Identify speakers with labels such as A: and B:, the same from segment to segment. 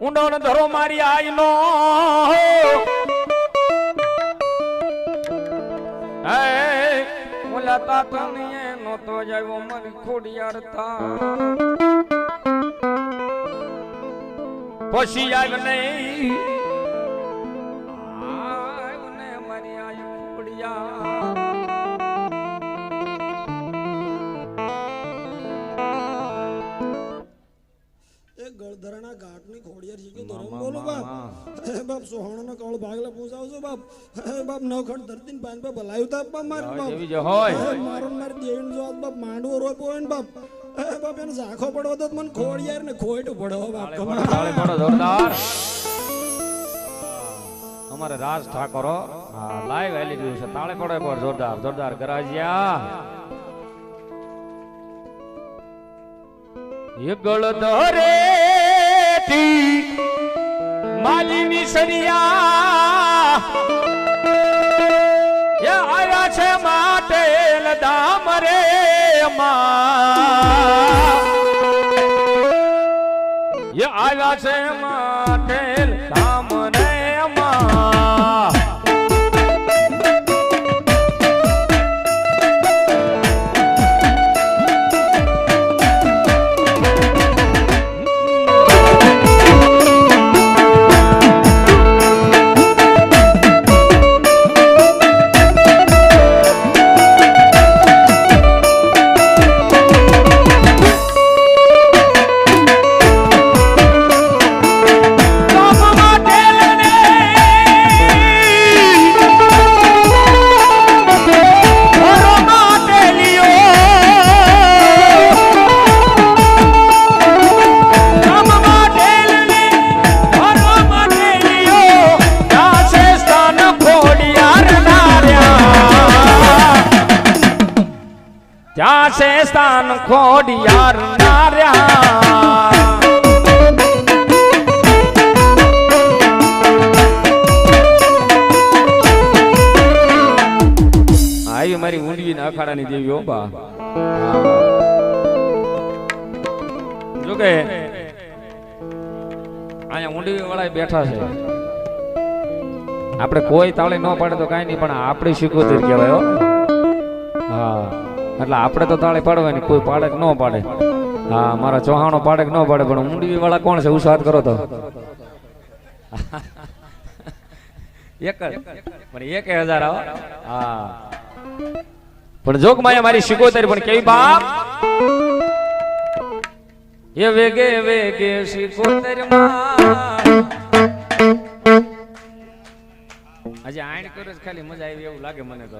A: ઊંડો ને ધરો મારી આઈ નો એ ઓલા તાતણીએ નહોતો જાવ્યો મને ખોડિયારતા પછી આવ નહીં.
B: બાપ સોહાણાનો કળ ભાગલા પૂછાવજો બાપ. બાપ નવખંડ ધરતીને પાન બાપ ભલાયું તા બાપ માર બાપ.
A: હોય.
B: ને માર દેવીને જો બાપ માંડવો રોપો હોય ને બાપ. બાપ એને ઝાખો પડવો તો મને ખોડિયાર ને ખોઈટ પડવો બાપ.
A: જોરદાર. અમારે રાજ ઠાકોરો લાઈવ હેલી રહ્યું છે. તાળે પડો એકવાર જોરદાર જોરદાર ગરાજિયા. યુગળ ધરે માલીની સરિયા એ આવ્યા છે માટે દામ રે માં એ આવ્યા છે માટે છે સ્થાન ખોડિયાર નાર્યા. આવી મારી ઊંડવી ના અખાડાની દેવી ઓબા જો કે અહીંયા ઊંડવી વાળા બેઠા છે. આપણે કોઈ તાળી ન પાડે તો કાંઈ નહીં, પણ આપણી શીખોતર કહેવાય હા. એટલે આપણે તો તાળી પાડવાની કોઈ પાડે કે ન પાડે? હા મારા ચૌહાણો પાડે કે ન પાડે પણ ઊંડવી વાળા કોણ છે? ઉસાદ કરો તો. એક જ. પણ એક હજાર આવો. હા. પણ જોક માયા મારી શિકોતર પણ કેવી બાપ? એ વેગે વેગે શિકોતર આજે આણ કરે ખાલી મજા આવી એવું લાગે મને તો.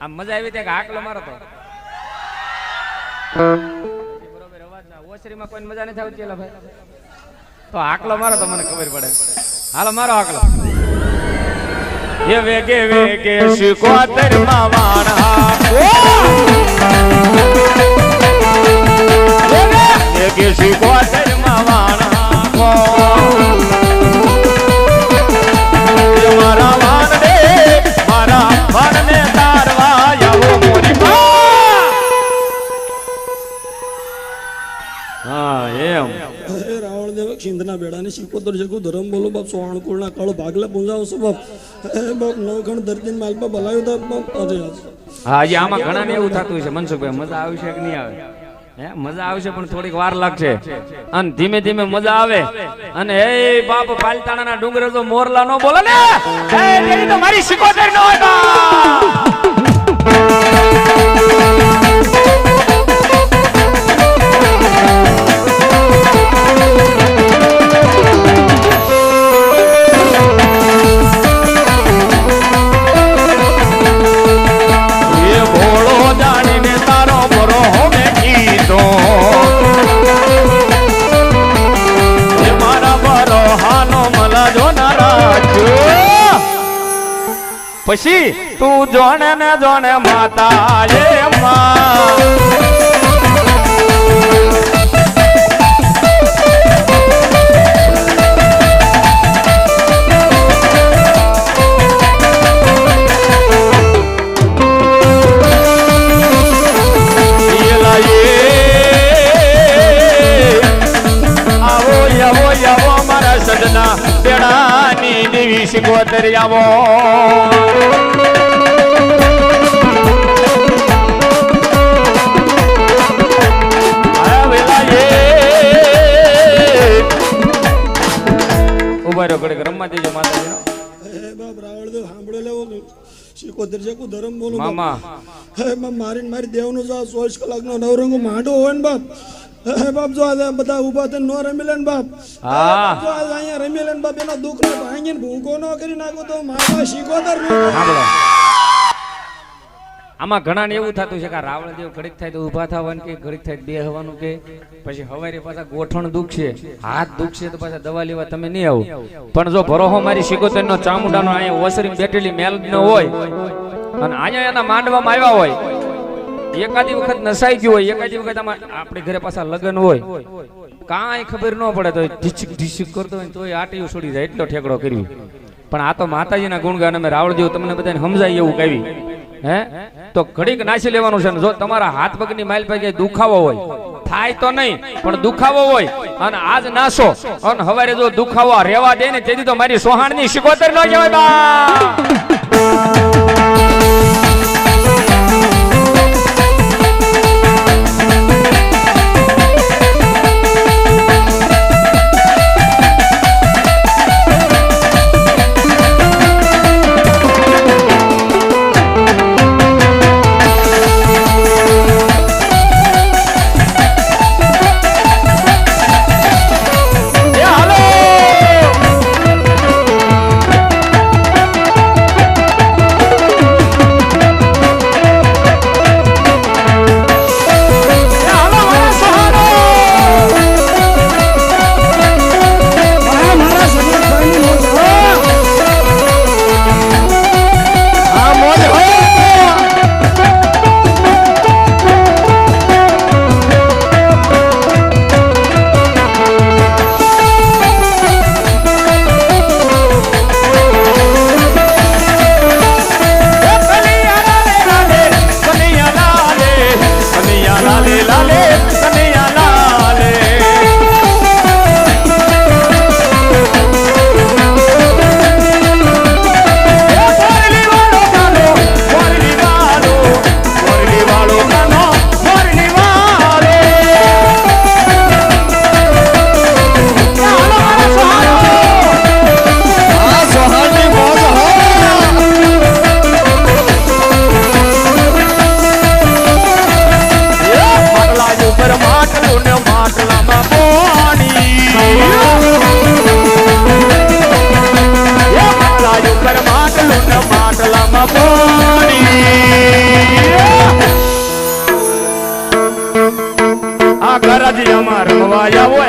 A: આમ મજા આવી ત્યાં આકલો મારો તો. બરોબર અવાજ ના ઓસરીમાં કોઈ મજા નથી આવતી ભાઈ. તો હાકલો મારો તો મને ખબર પડે. હાલો મારો આકલો. એ વેગે વેગે શિકોતરમાં વાણા વેગે શિકોતર
B: બેડાની શીકોતર જગુ ધરમ બોલો બાપ, સોહાણ કુળના કળ ભાગલા પૂંજાવશો બાપ. હે બાપ નવખંડ ધરતીને માલ પર ભલાયું તા બાપ અરે
A: હા હજી આમાં ઘણા ને એવું થતું છે, મનસુખભાઈ, મજા આવશે કે નહીં આવે? હે, મજા આવશે પણ થોડીક વાર લાગશે. અને ધીમે ધીમે મજા આવે. અને હે બાપ પાલતાણાના ડુંગર તો મોરલા નો બોલે ને? હે તેરી તો મારી શિકોતર ન હોય પછી તું જોણે ને જોણે માતા રે માં. પેડાની દેવી શિકોતર આવો આવેલા એ ઊભા રહ્યો ઘડીક રમવા દેજો માતાજીનો
B: હે બાપ રાવળદેવ સાંભળે લેવો શીખોતર છે ધર્મ માંડો હોય ને બાપ બાપ જો આ બધા ઊભા થઈને નો રમી ને બાપ.
A: હા.
B: જો આ અહીંયા રમી ને બાપ એના દુઃખ ને ભૂકો ન કરી નાખો તો મારા શીખોતર નો
A: સાંભળો આમાં ઘણા ને એવું થતું છે કે રાવણ દેવ ઘડીક થાય તો ઊભા થવાનું કે ઘડીક થાય બે હવાનું કે પછી હવારે પાછા ગોઠણ દુખશે હાથ દુખશે તો પાછા દવા લેવા તમે નહીં આવો. પણ જો ભરોહો મારી શિકોતર નો ચામુંડાનો અહીંયા ઓસરી બેઠેલી મેલ ન હોય અને અહીંયા એના માંડવામાં આવ્યા હોય એકાદી વખત નસાઈ ગયું હોય, એકાદી વખત આપણે ઘરે પાછા લગ્ન હોય, કાંઈ ખબર ન પડે તો ઢીચક ઢીચક કરતો હોય તો આટીઓ છોડી જાય, એટલો ઠેકડો કરવી પણ આ તો માતાજીના ગુણગાન અમે રાવળદેવ તમને બધાને સમજાય એવું કહેવી. હે? તો ઘડીક નાસી લેવાનું છે જો તમારા હાથ પગની માઇલ પગે દુખાવો હોય, થાય તો નહીં, પણ દુખાવો હોય, અને આજ નાસો, અને હવારે જો દુખાવો રેવા દે ને તેથી તો મારી સોહાણની શિકોતર ન જવાય બા. અમાર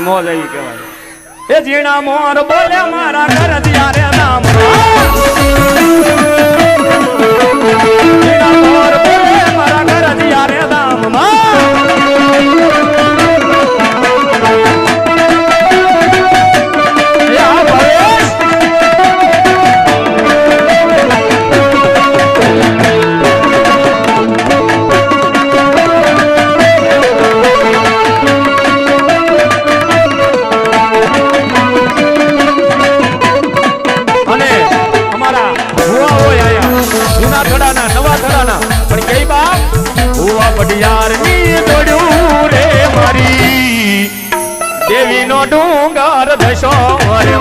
A: મોજ આવી કહેવાય. એ ઝીણા મોર બોલે મારા ઘર ત્યારે નામ મોર બોલે મારા ઘર ત્યારે નામ ભુવા પડિયારની દોડ્યું રે મારી. દેવી નો ડુંગર ધસો રે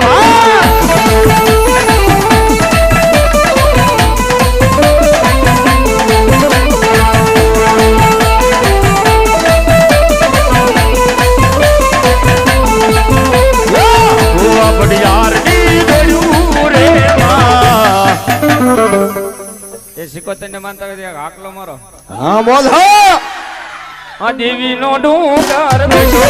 A: એ સિકોતર ને માનતા હોય હાકલો મારો
B: હા બોલ હો
A: આ દેવી નો ડુંગર બેઠો.